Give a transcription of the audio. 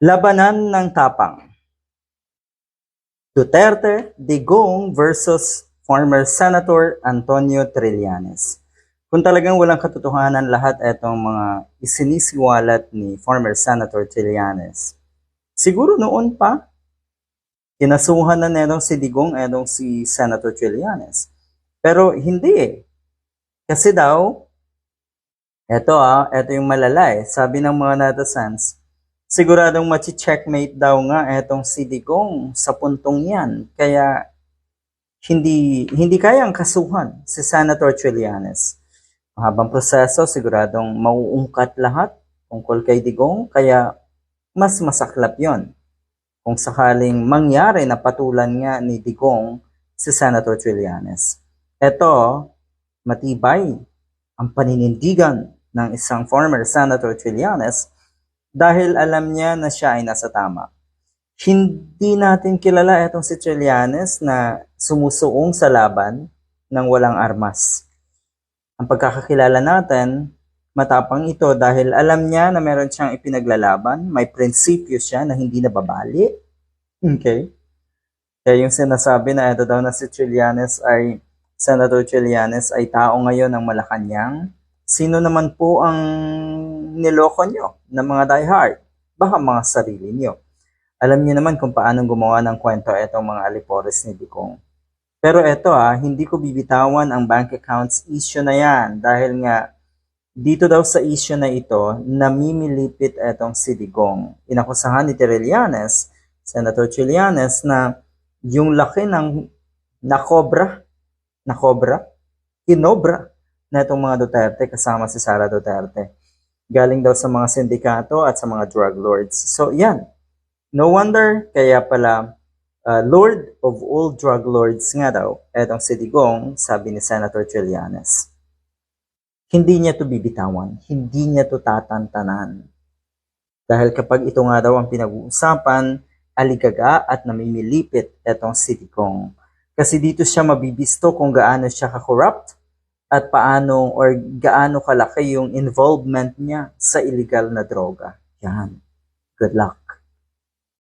Labanan ng tapang. Duterte, Digong versus former Senator Antonio Trillanes. Kung talagang walang katotohanan lahat itong mga isinisiwalat ni former Senator Trillanes, siguro noon pa, kinasuhan na netong si Digong etong si Senator Trillanes. Pero hindi eh. Kasi daw, eto ah, eto yung malala eh. Sabi ng mga netizens, siguradong machi-checkmate daw nga etong si Digong sa puntong yan. Kaya hindi hindi kayang kasuhan si Senator Trillanes. Mahabang proseso, siguradong mauungkat lahat tungkol kay Digong, kaya mas masaklap yon kung sakaling mangyari na patulan nga ni Digong si Senator Trillanes. Ito, matibay ang paninindigan ng isang former Senator Trillanes dahil alam niya na siya ay nasa tama. Hindi natin kilala itong si Trillanes na sumusuong sa laban ng walang armas. Ang pagkakakilala natin, matapang ito dahil alam niya na meron siyang ipinaglalaban, may prinsipyo siya na hindi nababali. Okay? Kaya yung sinasabi na ito daw na si Trillanes ay, Senator Trillanes ay tao ngayon ng Malacanang, sino naman po ang niloko nyo ng mga diehard? Baka mga sarili nyo. Alam niyo naman kung paano gumawa ng kwento itong mga alipores ni Digong. Pero eto ah, hindi ko bibitawan ang bank accounts issue na yan dahil nga dito daw sa issue na ito, namimilipit etong si Digong. Inakusahan ni Trillanes, Senator Trillanes, na yung laki ng nakobra, nakobra, kinobra na itong mga Duterte kasama si Sara Duterte. Galing daw sa mga sindikato at sa mga drug lords. So yan, no wonder kaya pala uh, Lord of all drug lords nga daw, etong si Digong, sabi ni Senator Trillanes. Hindi niya to bibitawan, hindi niya to tatantanan. Dahil kapag ito nga daw ang pinag-uusapan, aligaga at namimilipit etong si Digong. Kasi dito siya mabibisto kung gaano siya ka-corrupt at paano or gaano kalaki yung involvement niya sa illegal na droga. Yan. Good luck.